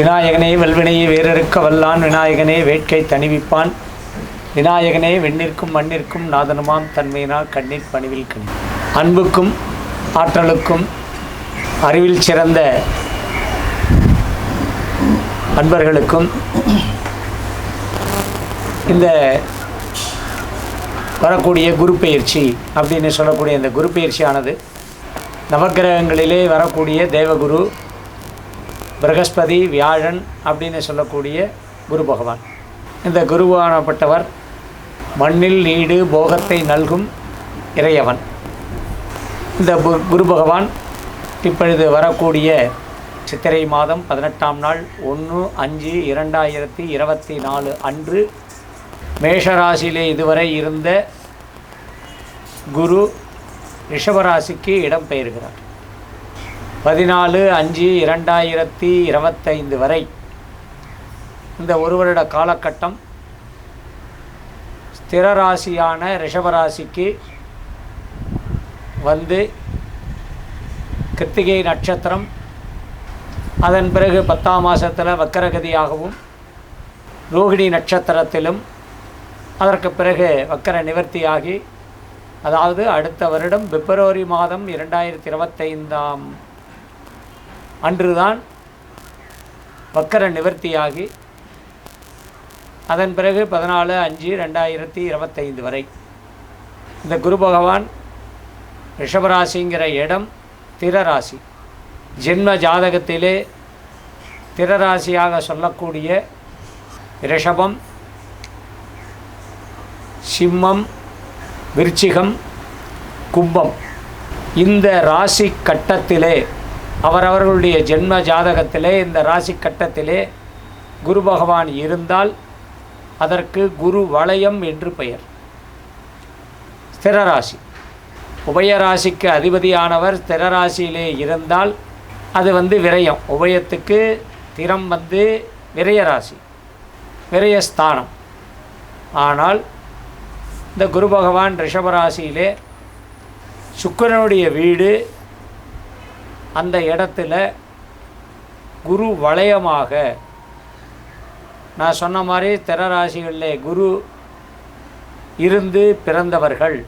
விநாயகனே வல்வினையை வேறறுக்க வல்லான் விநாயகனே வேட்கை தணிவிப்பான். விநாயகனே வெண்ணிற்கும் மண்ணிற்கும் நாதனுமாம் தன்மையினால் கண்ணீர் பணிவில் கணி. அன்புக்கும் ஆற்றலுக்கும் அறிவில் சிறந்த அன்பர்களுக்கும் இந்த வரக்கூடிய குரு பயிற்சி அப்படின்னு சொல்லக்கூடிய இந்த குரு பயிற்சியானது நவக்கிரகங்களிலே வரக்கூடிய தேவகுரு பிரகஸ்பதி வியாழன் அப்படின்னு சொல்லக்கூடிய குரு பகவான். இந்த குருவானப்பட்டவர் மண்ணில் நீடு போகத்தை நல்கும் இறையவன். இந்த குரு பகவான் இப்பொழுது வரக்கூடிய சித்திரை மாதம் பதினெட்டாம் நாள் ஒன்று அஞ்சு இரண்டாயிரத்தி இருபத்தி நாலு அன்று மேஷராசியிலே இதுவரை இருந்த குரு ரிஷபராசிக்கு இடம் பெயர்கிறார். பதினாலு அஞ்சு இரண்டாயிரத்தி இருபத்தைந்து வரை இந்த ஒரு வருட காலகட்டம் ஸ்திர ராசியான ரிஷபராசிக்கு வந்து கிருத்திகை நட்சத்திரம் அதன் பிறகு பத்தாம் மாதத்தில் வக்கரகதியாகவும் ரோகிணி நட்சத்திரத்திலும் அதற்கு பிறகு வக்கர நிவர்த்தியாகி அதாவது அடுத்த வருடம் பிப்ரவரி மாதம் இரண்டாயிரத்தி இருபத்தைந்தாம் அன்றுதான் வக்கர நிவர்த்தியாகி அதன் பிறகு பதினாலு அஞ்சு ரெண்டாயிரத்தி இருபத்தைந்து வரை. இந்த குரு பகவான் ரிஷபராசிங்கிற இடம் திரராசி. ஜென்ம ஜாதகத்திலே திரராசியாக சொல்லக்கூடிய ரிஷபம் சிம்மம் விருச்சிகம் கும்பம். இந்த ராசி கட்டத்திலே அவரவர்களுடைய ஜென்ம ஜாதகத்திலே இந்த ராசி கட்டத்திலே குரு பகவான் இருந்தால் அதற்கு குரு வளையம் என்று பெயர். ஸ்திரராசி உபயராசிக்கு அதிபதியானவர் ஸ்திரராசியிலே இருந்தால் அது வந்து விரயம். உபயத்துக்கு திறம் வந்து விரயராசி விரயஸ்தானம் ஆனால் இந்த குரு பகவான் ரிஷபராசியிலே சுக்கிரனுடைய வீடு அந்த இடத்துல குரு வளையமாக நான் சொன்ன மாதிரி திறராசிகளில் குரு இருந்து பிறந்தவர்கள்.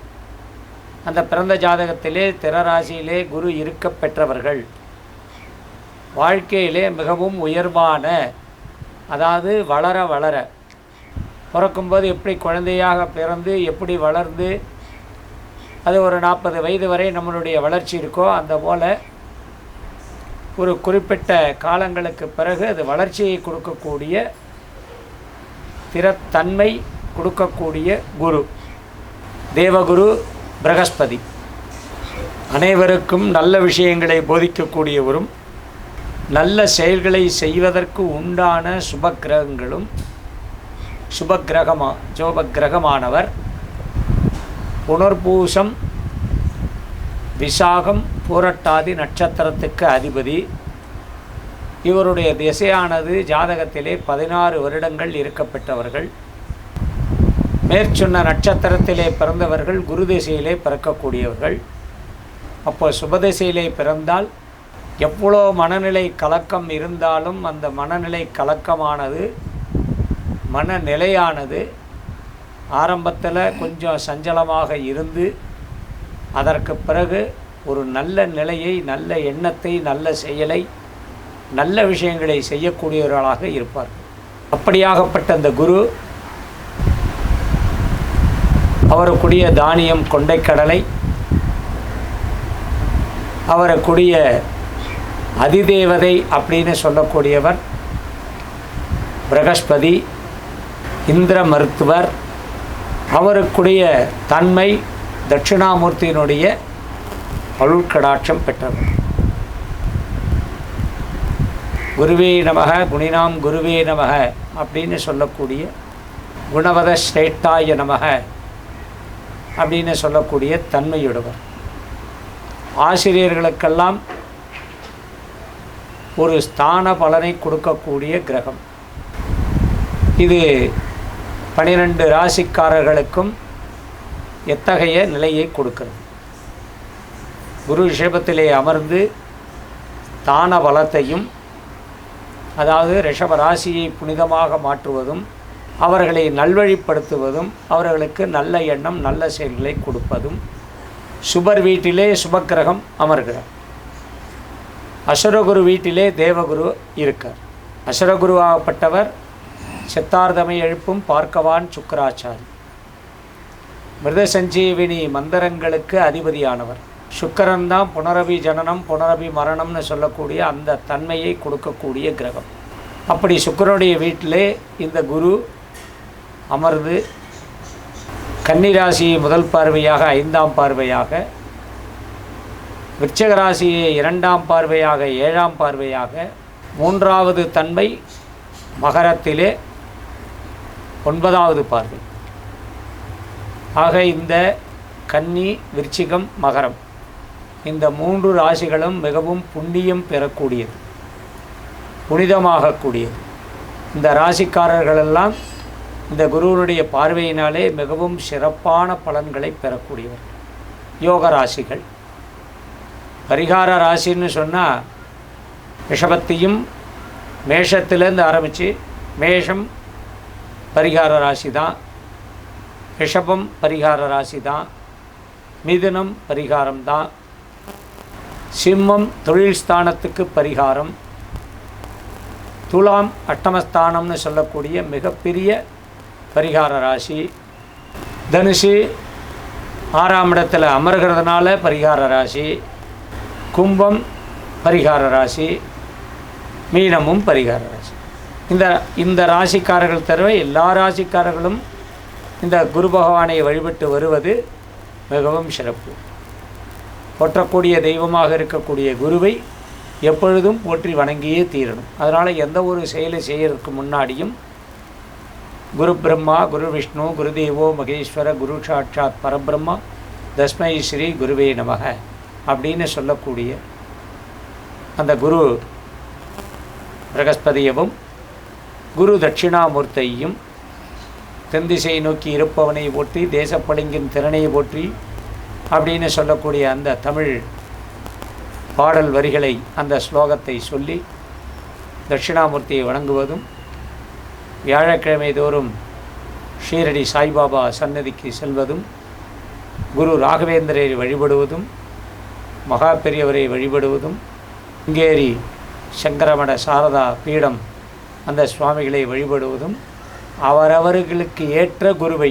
அந்த பிறந்த ஜாதகத்திலே திறராசியிலே குரு இருக்க பெற்றவர்கள். வாழ்க்கையிலே மிகவும் உயர்வான அதாவது வளர வளர பிறக்கும்போது எப்படி குழந்தையாக பிறந்து எப்படி வளர்ந்து அது ஒரு நாற்பது வயது வரை நம்மளுடைய வளர்ச்சி இருக்கோ அந்த போல் ஒரு குறிப்பிட்ட காலங்களுக்கு பிறகு அது வளர்ச்சியை கொடுக்கக்கூடிய திறத்தன்மை கொடுக்கக்கூடிய குரு. தேவகுரு பிரகஸ்பதி. அனைவருக்கும் நல்ல விஷயங்களை போதிக்கக்கூடியவரும் நல்ல செயல்களை செய்வதற்கு உண்டான சுபக்கிரகங்களும் சுபக்கிரகமா ஜோபக்கிரகமானவர். புனர்பூசம் விசாகம் பூரட்டாதி நட்சத்திரத்துக்கு அதிபதி. இவருடைய திசையானது ஜாதகத்திலே பதினாறு வருடங்கள் இருக்கப்பட்டவர்கள் மேற்சொன்ன நட்சத்திரத்திலே பிறந்தவர்கள் குரு திசையிலே பிறக்கக்கூடியவர்கள். அப்போ சுபதிசையிலே பிறந்தால் எவ்வளோ மனநிலை கலக்கம் இருந்தாலும் அந்த மனநிலை கலக்கமானது மனநிலையானது ஆரம்பத்தில் கொஞ்சம் சஞ்சலமாக இருந்து அதற்கு பிறகு ஒரு நல்ல நிலையை நல்ல எண்ணத்தை நல்ல செயலை நல்ல விஷயங்களை செய்யக்கூடியவர்களாக இருப்பார். அப்படியாகப்பட்ட அந்த குரு அவருக்குரிய தானியம் கொண்டைக்கடலை அவருக்குரிய அதிதேவதை அப்படின்னு சொல்லக்கூடியவர் பிரகஸ்பதி இந்திர மருத்துவர் அவருக்குடைய தன்மை தட்சிணாமூர்த்தியினுடைய அருள்கடாட்சம் பெற்றவர் குருவே நமக குணினாம் குருவே நமக அப்படின்னு சொல்லக்கூடிய குணவத ஸ்ரேட்டாய நமக அப்படின்னு சொல்லக்கூடிய தன்மையுடவர் ஆசிரியர்களுக்கெல்லாம் ஒரு ஸ்தான பலனை கொடுக்கக்கூடிய கிரகம். இது பனிரெண்டு ராசிக்காரர்களுக்கும் எத்தகைய நிலையை கொடுக்கிறது? குரு ரிஷபத்திலே அமர்ந்து தான பலத்தையும் அதாவது ரிஷப ராசியை புனிதமாக மாற்றுவதும் அவர்களை நல்வழிப்படுத்துவதும் அவர்களுக்கு நல்ல எண்ணம் நல்ல செயல்களை கொடுப்பதும் சுபர் வீட்டிலே சுபக்கிரகம் அமர்கிறார். அசுரகுரு வீட்டிலே தேவகுரு இருக்கார். அசுரகுருவாகப்பட்டவர் சித்தார்த்தமை எழுப்பும் பார்க்கவான் சுக்கராச்சாரி. மிருத சஞ்சீவினி மந்திரங்களுக்கு அதிபதியானவர். சுக்கரன் தான் புனரபி ஜனனம் புனரபி மரணம்னு சொல்லக்கூடிய அந்த தன்மையை கொடுக்கக்கூடிய கிரகம். அப்படி சுக்கரனுடைய வீட்டிலே இந்த குரு அமர்ந்து கன்னிராசியை முதல் பார்வையாக ஐந்தாம் பார்வையாக விருச்சக ராசியை இரண்டாம் பார்வையாக ஏழாம் பார்வையாக மூன்றாவது தன்மை மகரத்திலே ஒன்பதாவது பார்வை. ஆக இந்த கன்னி விருச்சிகம் மகரம். இந்த மூன்று ராசிகளும் மிகவும் புண்ணியம் பெறக்கூடியது புனிதமாகக்கூடியது. இந்த ராசிக்காரர்களெல்லாம் இந்த குருவனுடைய பார்வையினாலே மிகவும் சிறப்பான பலன்களை பெறக்கூடியவர். யோக ராசிகள். பரிகார ராசின்னு சொன்னால் ரிஷபத்தையும் மேஷத்திலேருந்து ஆரம்பித்து மேஷம் பரிகார ராசி தான் ரிஷபம் பரிகார ராசி தான் மிதுனம் பரிகாரம் தான் சிம்மம் தொழில் ஸ்தானத்துக்கு பரிகாரம். துலாம் அட்டமஸ்தானம்னு சொல்லக்கூடிய மிகப்பெரிய பரிகார ராசி. தனுஷு ஆறாம் இடத்தில் அமர்கிறதுனால பரிகார ராசி. கும்பம் பரிகார ராசி. மீனமும் பரிகார ராசி. இந்த இந்த ராசிக்காரர்கள் தவிர எல்லா ராசிக்காரர்களும் இந்த குரு பகவானை வழிபட்டு வருவது மிகவும் சிறப்பு. போற்றக்கூடிய தெய்வமாக இருக்கக்கூடிய குருவை எப்பொழுதும் போற்றி வணங்கியே தீரணும். அதனால் எந்த ஒரு செயலை செய்யறதுக்கு முன்னாடியும் குரு பிரம்மா குரு விஷ்ணு குருதேவோ மகேஸ்வர குரு சாட்சாத் பரபிரம்மா தஸ்மை ஸ்ரீ குருவே நமக அப்படின்னு சொல்லக்கூடிய அந்த குரு பிரகஸ்பதியவும் குரு தட்சிணாமூர்த்தியையும் தென்திசை நோக்கி இருப்பவனை போற்றி தேசப்பளிங்கின் திறனை போற்றி அப்படின்னு சொல்லக்கூடிய அந்த தமிழ் பாடல் வரிகளை அந்த ஸ்லோகத்தை சொல்லி தட்சிணாமூர்த்தியை வணங்குவதும் வியாழக்கிழமை தோறும் ஷீரடி சாய்பாபா சன்னதிக்கு செல்வதும் குரு ராகவேந்திரரை வழிபடுவதும் மகா பெரியவரை வழிபடுவதும் இங்கேரி சங்கரமட சாரதா பீடம் அந்த சுவாமிகளை வழிபடுவதும் அவரவர்களுக்கு ஏற்ற குருவை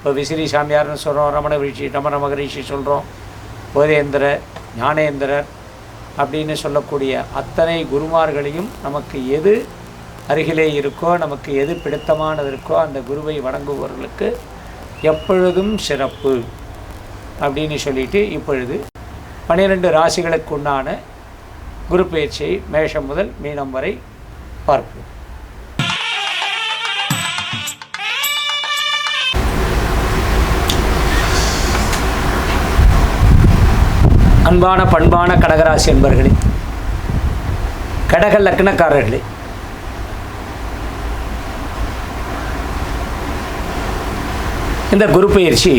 இப்போ விசிறி சாமியார்னு சொல்கிறோம் ரமண ரிஷி ரமண மகரிஷி சொல்கிறோம் போதேந்திரர் ஞானேந்திரர் அப்படின்னு சொல்லக்கூடிய அத்தனை குருமார்களையும் நமக்கு எது அருகிலே இருக்கோ நமக்கு எது பிடித்தமானது இருக்கோ அந்த குருவை வணங்குபவர்களுக்கு எப்பொழுதும் சிறப்பு அப்படின்னு சொல்லிட்டு இப்பொழுது பன்னிரெண்டு ராசிகளுக்கு உண்டான குரு பயிற்சியை மேஷம் முதல் மீனம் வரை பார்ப்போம். அன்பான பண்பான கடகராசி என்பர்களே கடக லக்னக்காரர்களே இந்த குரு பயிற்சி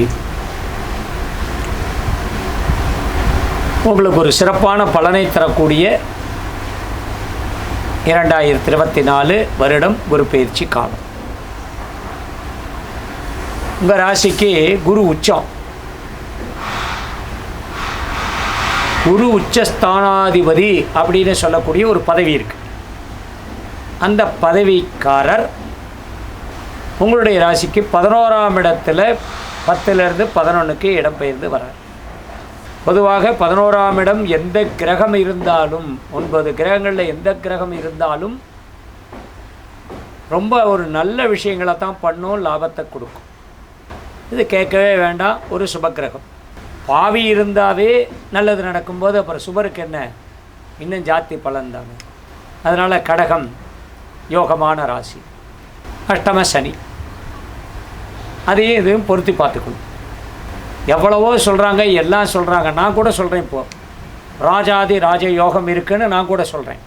உங்களுக்கு ஒரு சிறப்பான பலனை தரக்கூடிய இரண்டாயிரத்தி இருபத்தி நாலு வருடம் குரு பயிற்சி காலம். உங்கள் ராசிக்கு குரு உச்சம். குரு உச்சஸ்தானாதிபதி அப்படின்னு சொல்லக்கூடிய ஒரு பதவி இருக்குது அந்த பதவிக்காரர் உங்களுடைய ராசிக்கு பதினோராம் இடத்துல பத்துலேருந்து பதினொன்றுக்கு இடம்பெயர்ந்து வரார் பொதுவாக பதினோராம் இடம் எந்த கிரகம் இருந்தாலும் ஒன்பது கிரகங்களில் எந்த கிரகம் இருந்தாலும் ரொம்ப ஒரு நல்ல விஷயங்களை தான் பண்ணும் லாபத்தை கொடுக்கும். இது கேட்கவே வேண்டாம் ஒரு சுபக்கிரகம் பாவி இருந்தாவே நல்லது நடக்கும்போது அப்புறம் சுபருக்கு என்ன? இன்னும் ஜாத்தி பலன் அதனால் கடகம் யோகமான ராசி. அஷ்டம சனி. அதையும் இதுவும் பொருத்தி பார்த்துக்கணும். எவ்வளவோ சொல்கிறாங்க எல்லாம் சொல்கிறாங்க நான் கூட சொல்கிறேன் இப்போது ராஜாதி ராஜ யோகம் இருக்குன்னு நான் கூட சொல்கிறேன்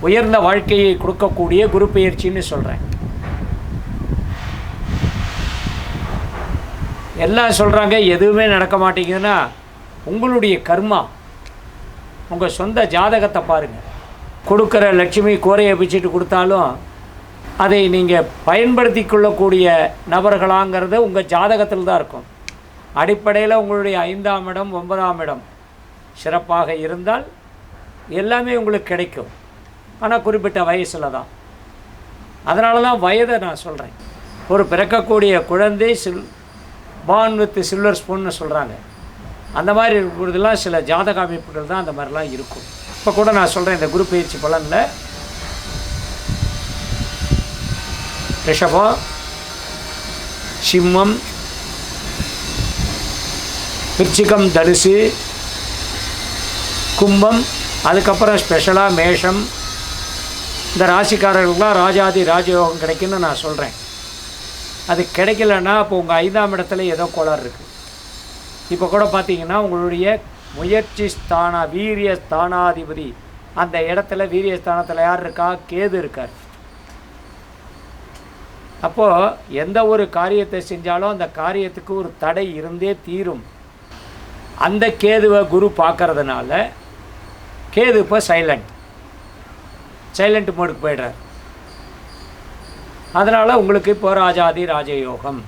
உயர்ந்த வாழ்க்கையை கொடுக்கக்கூடிய குரு பயிற்சின்னு சொல்கிறேன் எல்லாம் சொல்கிறாங்க எதுவுமே நடக்க மாட்டேங்குதுன்னா உங்களுடைய கர்மா உங்கள் சொந்த ஜாதகத்தை பாருங்கள் கொடுக்குற லட்சுமி கோரையை பிச்சுட்டு கொடுத்தாலும் அதை நீங்கள் பயன்படுத்தி கொள்ளக்கூடிய நபர்களாங்கிறது உங்கள் ஜாதகத்தில் தான் இருக்கும். அடிப்படையில் உங்களுடைய ஐந்தாம் இடம் ஒன்பதாம் இடம் சிறப்பாக இருந்தால் எல்லாமே உங்களுக்கு கிடைக்கும். ஆனால் குறிப்பிட்ட வயசில் தான். அதனால தான் வயதை நான் சொல்கிறேன் ஒரு பிறக்கக்கூடிய குழந்தை சில் பான் வித் சில்வர் ஸ்பூன்னு சொல்கிறாங்க அந்த மாதிரி இருக்கிறதுலாம் சில ஜாதக அமைப்புகள் தான் அந்த மாதிரிலாம் இருக்கும். இப்போ கூட நான் சொல்கிறேன் இந்த குரு பயிற்சி பலனில். ரிஷபம் சிம்மம் விருச்சிகம் தனுசு கும்பம் அதுக்கப்புறம் ஸ்பெஷலாக மேஷம். இந்த ராசிக்காரர்களுக்கெலாம் ராஜாதி ராஜயோகம் கிடைக்குன்னு நான் சொல்கிறேன் அது கிடைக்கலன்னா அப்போ உங்கள் ஐந்தாம் இடத்துல ஏதோ கோளாறு இருக்குது இப்போ கூட பார்த்தீங்கன்னா உங்களுடைய முயற்சி ஸ்தானா வீரிய ஸ்தானாதிபதி. அந்த இடத்துல வீரிய ஸ்தானத்தில் யார் இருக்கா? கேது இருக்கார். அப்போது எந்த ஒரு காரியத்தை செஞ்சாலும் அந்த காரியத்துக்கு ஒரு தடை இருந்தே தீரும். அந்த கேதுவை குரு பார்க்கறதுனால கேது இப்போ சைலண்ட் சைலண்ட் மோடுக்கு போய்டுறார். அதனால் உங்களுக்கு இப்போ ராஜாதி ராஜயோகம்.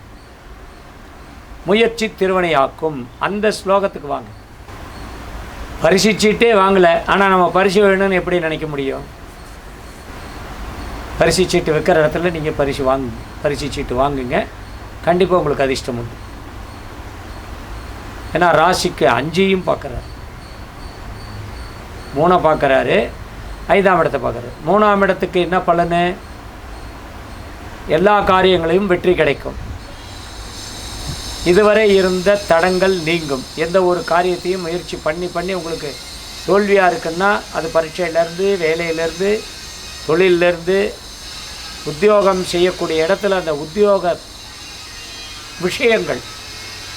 முயற்சி திருவனையாக்கும் அந்த ஸ்லோகத்துக்கு வாங்க. பரிசிச்சிட்டே வாங்கலை. ஆனால் நம்ம பரிசு வேணும்னு எப்படி நினைக்க முடியும்? பரிசு சீட்டு வைக்கிற இடத்துல நீங்கள் பரிசு வாங்க பரிசு சீட்டு வாங்குங்க. கண்டிப்பாக உங்களுக்கு அதிர்ஷ்டம் உண்டு. ஏன்னா ராசிக்கு அஞ்சையும் பார்க்குறாரு மூணை பார்க்குறாரு ஐந்தாம் இடத்தை பார்க்குறாரு மூணாம் இடத்துக்கு என்ன பலனு? எல்லா காரியங்களையும் வெற்றி கிடைக்கும். இதுவரை இருந்த தடங்கள் நீங்கும். எந்த ஒரு காரியத்தையும் முயற்சி பண்ணி பண்ணி உங்களுக்கு தோல்வியாக இருக்குன்னா அது பரீட்சையிலேருந்து வேலையிலேருந்து தொழிலிருந்து உத்தியோகம் செய்யக்கூடிய இடத்துல அந்த உத்தியோக விஷயங்கள்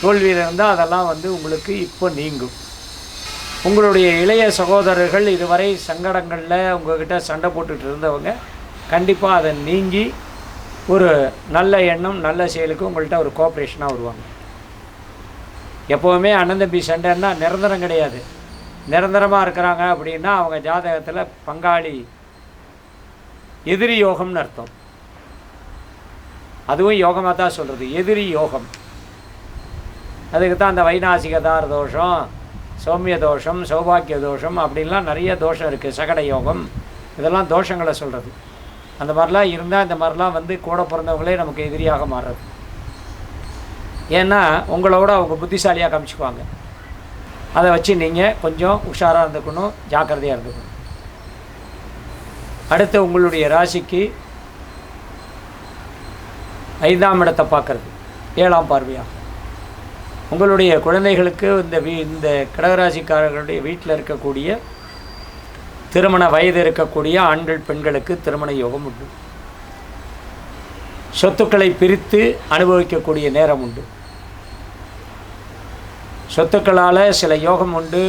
தோல்வியில் இருந்தால் அதெல்லாம் வந்து உங்களுக்கு இப்போ நீங்கும். உங்களுடைய இளைய சகோதரர்கள் இதுவரை சங்கடங்களில் உங்கள்கிட்ட சண்டை போட்டுட்டு இருந்தவங்க கண்டிப்பாக அதை நீங்கி ஒரு நல்ல எண்ணம் நல்ல செயலுக்கு உங்கள்கிட்ட ஒரு கோஆப்ரேஷனாக வருவாங்க. எப்போவுமே அண்ணன் தம்பி சண்டைன்னா நிரந்தரம் கிடையாது. நிரந்தரமாக இருக்கிறாங்க அப்படின்னா அவங்க ஜாதகத்தில் பங்காளி எதிரி யோகம்னு அர்த்தம். அதுவும் யோகமாக தான் சொல்கிறது எதிரி யோகம். அதுக்கு தான் அந்த வைநாசிகதார் தோஷம் சௌமிய தோஷம் சௌபாக்கிய தோஷம் அப்படின்லாம் நிறைய தோஷம் இருக்குது சகட யோகம். இதெல்லாம் தோஷங்களை சொல்கிறது அந்த மாதிரிலாம் இருந்தால் இந்த மாதிரிலாம் வந்து கூட பிறந்தவங்களே நமக்கு எதிரியாக மாறுறது. ஏன்னா உங்களோட அவங்க புத்திசாலியாக காமிச்சுக்குவாங்க. அதை வச்சு நீங்கள் கொஞ்சம் உஷாராக இருந்துக்கணும் ஜாக்கிரதையாக இருந்துக்கணும். அடுத்து உங்களுடைய ராசிக்கு ஐந்தாம் இடத்தை பார்க்குறது ஏழாம் பார்வையாக உங்களுடைய குழந்தைகளுக்கு இந்த வீ இந்த கடகராசிக்காரர்களுடைய வீட்டில் இருக்கக்கூடிய திருமண வயது இருக்கக்கூடிய ஆண்கள் பெண்களுக்கு திருமண யோகம் உண்டு. சொத்துக்களை பிரித்து அனுபவிக்கக்கூடிய நேரம் உண்டு. சொத்துக்களால் சில யோகம் உண்டு.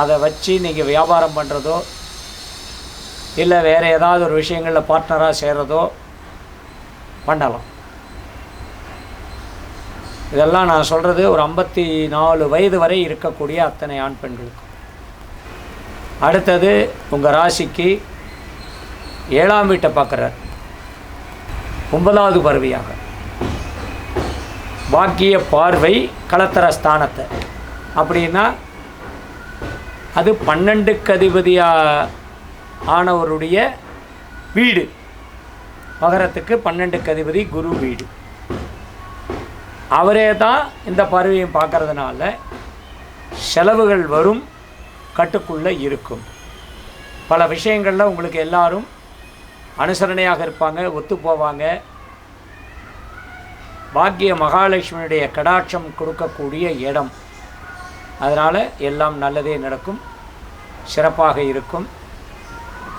அதை வச்சு நீங்கள் வியாபாரம் பண்ணுறதோ இல்லை வேறு ஏதாவது ஒரு விஷயங்களில் பார்ட்னராக சேர்கிறதோ பண்ணலாம். இதெல்லாம் நான் சொல்கிறது ஒரு ஐம்பத்தி நாலு வயது வரை இருக்கக்கூடிய அத்தனை ஆண் பெண்களுக்கும். அடுத்தது உங்கள் ராசிக்கு ஏழாம் வீட்டை பார்க்குறார் ஒன்பதாவது பருவியாக பாக்கிய பார்வை களத்தர ஸ்தானத்தை. அப்படின்னா அது பன்னெண்டுக்கு அதிபதியாக ஆனவருடைய வீடு. மகரத்துக்கு பன்னெண்டுக்கு அதிபதி குரு வீடு. அவரே தான் இந்த பறவையும் பார்க்கறதுனால செலவுகள் வரும். கட்டுக்குள்ளே இருக்கும். பல விஷயங்களில் உங்களுக்கு எல்லாரும் அனுசரணையாக இருப்பாங்க ஒத்து போவாங்க. பாக்கிய மகாலட்சுமியுடைய கடாட்சம் கொடுக்கக்கூடிய இடம். அதனால் எல்லாம் நல்லதே நடக்கும். சிறப்பாக இருக்கும்.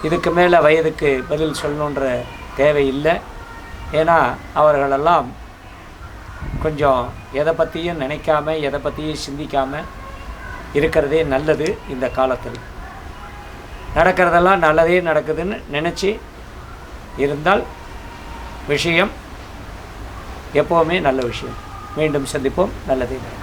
இதுக்கு மேலே வயதுக்கு பதில் சொல்லணுன்ற தேவையில்லை ஏன்னா அவர்களெல்லாம் கொஞ்சம் எதை பற்றியும் நினைக்காம எதை பற்றியும் சிந்திக்காமல் இருக்கிறதே நல்லது இந்த காலத்தில். நடக்கிறதெல்லாம் நல்லதே நடக்குதுன்னு நினச்சி இருந்தால் விஷயம் எப்போவுமே நல்ல விஷயம். மீண்டும் சந்திப்போம். நல்லதே நடக்கும்.